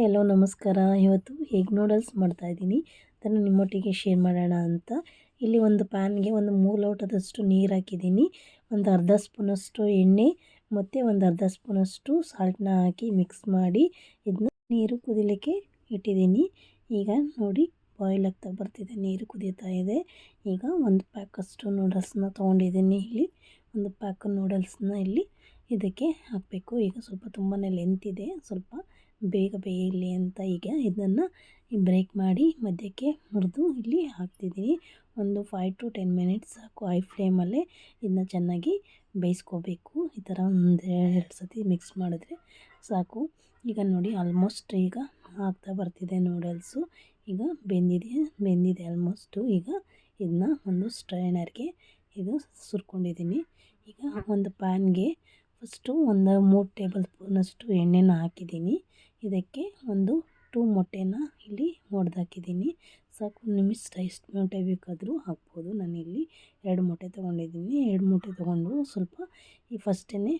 ಎಲ್ಲೋ ನಮಸ್ಕಾರ. ಇವತ್ತು egg noodles ಮಾಡ್ತಾಯಿದ್ದೀನಿ ಅದನ್ನು ನಿಮ್ಮೊಟ್ಟಿಗೆ ಶೇರ್ ಮಾಡೋಣ ಅಂತ. ಇಲ್ಲಿ ಒಂದು ಪ್ಯಾನ್ಗೆ ಒಂದು ಮೂರು ಲೋಟದಷ್ಟು ನೀರು ಹಾಕಿದ್ದೀನಿ. ಒಂದು ಅರ್ಧ ಸ್ಪೂನಷ್ಟು ಎಣ್ಣೆ, ಮತ್ತು ಒಂದು ಅರ್ಧ ಸ್ಪೂನಷ್ಟು ಸಾಲ್ಟನ್ನ ಹಾಕಿ ಮಿಕ್ಸ್ ಮಾಡಿ ಇದನ್ನ ನೀರು ಕುದಿಲಿಕ್ಕೆ ಇಟ್ಟಿದ್ದೀನಿ. ಈಗ ನೋಡಿ ಬಾಯ್ಲ್ ಆಗ್ತಾ ಬರ್ತಿದೆ, ನೀರು ಕುದೀತಾ ಇದೆ. ಈಗ ಒಂದು ಪ್ಯಾಕಷ್ಟು ನೂಡಲ್ಸ್ನ ತೊಗೊಂಡಿದ್ದೀನಿ ಇಲ್ಲಿ. ಒಂದು ಪ್ಯಾಕ್ ನೂಡಲ್ಸ್ನ ಇಲ್ಲಿ ಇದಕ್ಕೆ ಹಾಕಬೇಕು. ಈಗ ಸ್ವಲ್ಪ ತುಂಬಾ ಲೆಂತ್ ಇದೆ, ಸ್ವಲ್ಪ ಬೇಗ ಬೇಯಲಿ ಅಂತ ಈಗ ಇದನ್ನು ಬ್ರೇಕ್ ಮಾಡಿ ಮಧ್ಯಕ್ಕೆ ಮುರಿದು ಇಲ್ಲಿ ಹಾಕ್ತಿದ್ದೀನಿ ಒಂದು ಫೈವ್ ಟು ಟೆನ್ ಮಿನಿಟ್ಸ್ ಸಾಕು ಐ ಫ್ಲೇಮಲ್ಲೇ ಇದನ್ನ ಚೆನ್ನಾಗಿ ಬೇಯಿಸ್ಕೋಬೇಕು. ಈ ಥರ ಒಂದು ಎರಡು ಸತಿ ಮಿಕ್ಸ್ ಮಾಡಿದ್ರೆ ಸಾಕು. ಈಗ ನೋಡಿ ಆಲ್ಮೋಸ್ಟ್ ಈಗ ಆಗ್ತಾ ಬರ್ತಿದೆ ನೂಡಲ್ಸು ಈಗ ಬೆಂದಿದೆ ಬೆಂದಿದೆ ಆಲ್ಮೋಸ್ಟು ಈಗ ಇದನ್ನ ಒಂದು ಸ್ಟ್ರೈನರ್ಗೆ ಇದು ಸುರ್ಕೊಂಡಿದ್ದೀನಿ ಈಗ ಒಂದು ಪ್ಯಾನ್ಗೆ ಫಸ್ಟು ಒಂದು ಮೂರು ಟೇಬಲ್ ಸ್ಪೂನಷ್ಟು ಎಣ್ಣೆನ ಹಾಕಿದ್ದೀನಿ ಇದಕ್ಕೆ ಒಂದು ಟೂ ಮೊಟ್ಟೆನ ಇಲ್ಲಿ ಒಡೆದಾಕಿದ್ದೀನಿ. ಸಾಕು, ನಿಮಿಷ ಎಷ್ಟು ಮೊಟ್ಟೆ ಬೇಕಾದರೂ ಹಾಕ್ಬೋದು. ನಾನಿಲ್ಲಿ ಎರಡು ಮೊಟ್ಟೆ ತೊಗೊಂಡಿದ್ದೀನಿ. ಎರಡು ಮೊಟ್ಟೆ ತೊಗೊಂಡು ಸ್ವಲ್ಪ ಈ ಫಸ್ಟೇ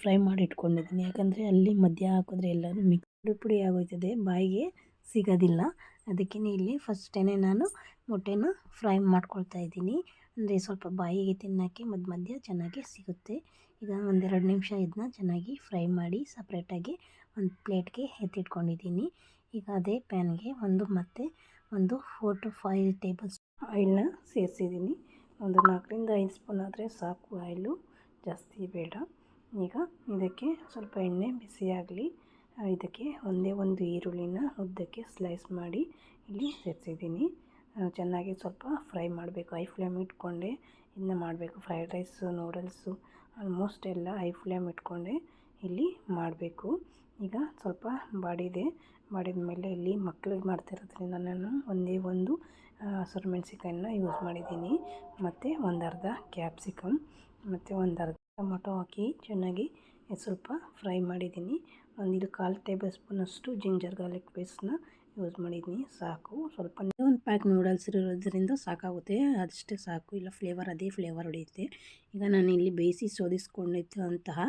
ಫ್ರೈ ಮಾಡಿ ಇಟ್ಕೊಂಡಿದ್ದೀನಿ ಯಾಕಂದರೆ ಅಲ್ಲಿ ಮಧ್ಯ ಹಾಕಿದ್ರೆ ಎಲ್ಲರೂ ಮಿಕ್ಸ್ ಪುಡಿ ಪುಡಿ ಆಗೋಯ್ತದೆ. ಬಾಯಿಗೆ ಸಿಗೋದಿಲ್ಲ. ಅದಕ್ಕೇ ಇಲ್ಲಿ ಫಸ್ಟೇ ನಾನು ಮೊಟ್ಟೆನ ಫ್ರೈ ಮಾಡ್ಕೊಳ್ತಾ ಇದ್ದೀನಿ. ಅಂದರೆ ಸ್ವಲ್ಪ ಬಾಯಿಗೆ ತಿನ್ನೋಕ್ಕೆ ಮಧ್ಯ ಮಧ್ಯ ಚೆನ್ನಾಗಿ ಸಿಗುತ್ತೆ. ಈಗ ಒಂದೆರಡು ನಿಮಿಷ ಇದನ್ನ ಚೆನ್ನಾಗಿ ಫ್ರೈ ಮಾಡಿ ಸಪ್ರೇಟಾಗಿ ಒಂದು ಪ್ಲೇಟ್ಗೆ ಎತ್ತಿಟ್ಕೊಂಡಿದ್ದೀನಿ. ಈಗ ಅದೇ ಪ್ಯಾನ್ಗೆ ಒಂದು ಮತ್ತೆ ಒಂದು ಫೋರ್ ಟು ಫೈವ್ ಟೇಬಲ್ ಆಯಿಲ್ನ ಸೇರಿಸಿದ್ದೀನಿ. ಒಂದು ನಾಲ್ಕರಿಂದ ಐದು ಸ್ಪೂನ್ ಆದರೆ ಸಾಕು ಆಯಿಲು, ಜಾಸ್ತಿ ಬೇಡ. ಈಗ ಇದಕ್ಕೆ ಸ್ವಲ್ಪ ಎಣ್ಣೆ ಬಿಸಿಯಾಗಲಿ ಇದಕ್ಕೆ ಒಂದೇ ಒಂದು ಈರುಳ್ಳಿನ ಉದ್ದಕ್ಕೆ ಸ್ಲೈಸ್ ಮಾಡಿ ಇಲ್ಲಿ ಸೇರಿಸಿದ್ದೀನಿ. ಚೆನ್ನಾಗಿ ಸ್ವಲ್ಪ ಫ್ರೈ ಮಾಡಬೇಕು. ಐ ಫ್ಲೇಮ್ ಇಟ್ಕೊಂಡೆ ಇದನ್ನ ಮಾಡಬೇಕು. ಫ್ರೈಡ್ ರೈಸು, ನೂಡಲ್ಸು, ಆಲ್ಮೋಸ್ಟ್ ಎಲ್ಲ ಐ ಫ್ಲೇಮ್ ಇಟ್ಕೊಂಡೆ. ಇಲ್ಲಿ ಮಾಡಬೇಕು. ಈಗ ಸ್ವಲ್ಪ ಬಾಡಿದೆ. ಬಾಡಿದ ಮೇಲೆ ಇಲ್ಲಿ ಮಕ್ಳಿಗೆ ಮಾಡ್ತಿರೋದ್ರಿಂದ ನಾನು ಒಂದೇ ಒಂದು ಹಸಿರು ಮೆಣಸಿನ್ಕಾಯನ್ನ ಯೂಸ್ ಮಾಡಿದ್ದೀನಿ. ಮತ್ತು ಒಂದು ಅರ್ಧ ಕ್ಯಾಪ್ಸಿಕಮ್ ಮತ್ತು ಒಂದು ಟೊಮೊಟೊ ಹಾಕಿ ಚೆನ್ನಾಗಿ ಸ್ವಲ್ಪ ಫ್ರೈ ಮಾಡಿದ್ದೀನಿ. ಒಂದು ಇದು ಕಾಲು ಟೇಬಲ್ ಸ್ಪೂನಷ್ಟು ಜಿಂಜರ್ ಗಾರ್ಲಿಕ್ ಪೇಸ್ಟ್ನ ಯೂಸ್ ಮಾಡಿದ್ದೀನಿ ಸಾಕು. ಸ್ವಲ್ಪ ಒಂದು ಪ್ಯಾಕ್ ನೂಡಲ್ಸ್ ಇರೋದ್ರಿಂದ ಸಾಕಾಗುತ್ತೆ. ಅದಷ್ಟೇ ಸಾಕು. ಇಲ್ಲ ಫ್ಲೇವರ್ ಅದೇ ಫ್ಲೇವರ್ ಹೊಡೆಯುತ್ತೆ. ಈಗ ನಾನು ಇಲ್ಲಿ ಬೇಯಿಸಿ ಶೋಧಿಸ್ಕೊಂಡಿದ್ದಂತಹ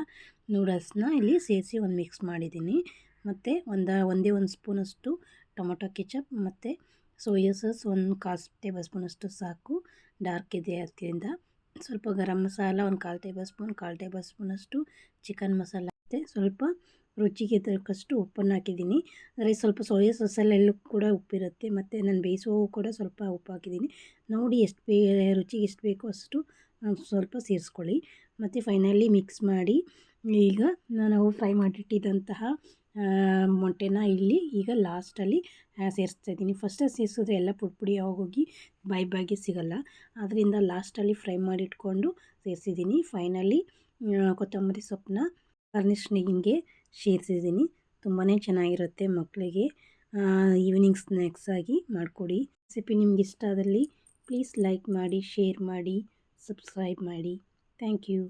ನೂಡಲ್ಸ್ನ ಇಲ್ಲಿ ಸೇರಿಸಿ ಒಂದು ಮಿಕ್ಸ್ ಮಾಡಿದ್ದೀನಿ. ಮತ್ತು ಒಂದು, ಒಂದೇ ಒಂದು ಸ್ಪೂನಷ್ಟು ಟೊಮೊಟೊ ಕೆಚಪ್ ಮತ್ತು ಸೋಯಾ ಸಾಸ್ ಒಂದು ಕಾಲು ಟೇಬಲ್ ಸ್ಪೂನಷ್ಟು ಸಾಕು. ಡಾರ್ಕ್ ಇದೆ ಅದರಿಂದ. ಸ್ವಲ್ಪ ಗರಂ ಮಸಾಲ ಒಂದು ಕಾಲು ಟೇಬಲ್ ಸ್ಪೂನ್, ಕಾಲು ಟೇಬಲ್ ಸ್ಪೂನಷ್ಟು ಚಿಕನ್ ಮಸಾಲ ಮತ್ತು ಸ್ವಲ್ಪ ರುಚಿಗೆ ತಕ್ಕಷ್ಟು ಉಪ್ಪನ್ನು ಹಾಕಿದ್ದೀನಿ. ಅಂದರೆ ಸ್ವಲ್ಪ ಸೋಯಾ ಸಾಸಲ್ಲೆಲ್ಲೂ ಕೂಡ ಉಪ್ಪಿರುತ್ತೆ. ಮತ್ತು ನಾನು ಬೇಯಿಸೋ ಕೂಡ ಸ್ವಲ್ಪ ಉಪ್ಪು ಹಾಕಿದ್ದೀನಿ. ನೋಡಿ ಎಷ್ಟು ಬೇ, ರುಚಿಗೆ ಎಷ್ಟು ಬೇಕೋ ಅಷ್ಟು ಸ್ವಲ್ಪ ಸೇರಿಸ್ಕೊಳ್ಳಿ. ಮತ್ತು ಫೈನಲಿ ಮಿಕ್ಸ್ ಮಾಡಿ, ಈಗ ನಾವು ಫ್ರೈ ಮಾಡಿಟ್ಟಿದ್ದಂತಹ ಮೊಟ್ಟೆನ ಇಲ್ಲಿ ಈಗ ಲಾಸ್ಟಲ್ಲಿ ಸೇರಿಸ್ತಾ ಇದ್ದೀನಿ. ಫಸ್ಟ್ ಸೇರಿಸಿದ್ರೆ ಎಲ್ಲ ಪುಡಿ ಪುಡಿ ಆಗೋಗಿ ಬಾಯಿ ಬಾಯಿಗೆ ಸಿಗೋಲ್ಲ. ಆದ್ದರಿಂದ ಲಾಸ್ಟಲ್ಲಿ ಫ್ರೈ ಮಾಡಿಟ್ಕೊಂಡು ಸೇರಿಸಿದ್ದೀನಿ. ಫೈನಲಿ ಕೊತ್ತಂಬರಿ ಸೊಪ್ಪನ್ನ ಗಾರ್ನಿಷ್ನಿಂಗೆ ಸೇರಿಸಿದ್ದೀನಿ. ತುಂಬಾ ಚೆನ್ನಾಗಿರುತ್ತೆ ಮಕ್ಕಳಿಗೆ ಈವ್ನಿಂಗ್ ಸ್ನ್ಯಾಕ್ಸ್ ಆಗಿ ಮಾಡಿಕೊಡಿ. ರೆಸಿಪಿ ನಿಮ್ಗೆ ಇಷ್ಟ ಆದಲ್ಲಿ ಪ್ಲೀಸ್ ಲೈಕ್ ಮಾಡಿ, ಶೇರ್ ಮಾಡಿ, ಸಬ್ಸ್ಕ್ರೈಬ್ ಮಾಡಿ. Thank you.